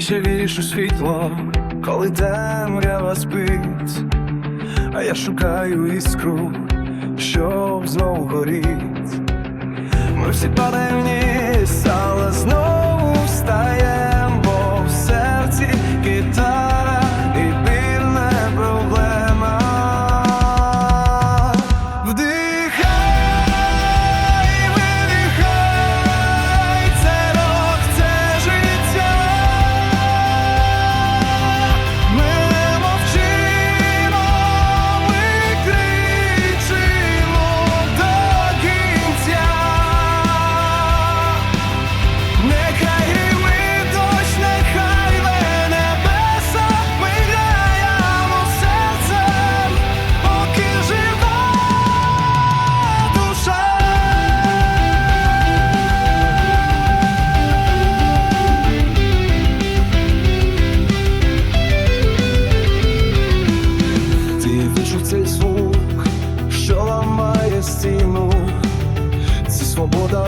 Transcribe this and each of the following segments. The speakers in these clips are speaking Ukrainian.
ще віриш у світло, коли темрява спить, а я шукаю іскру, щоб знов горіть. Ми всі падаємо вниз, але знову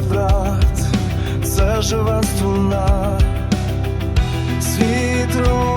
брат, це жива струна світ рух.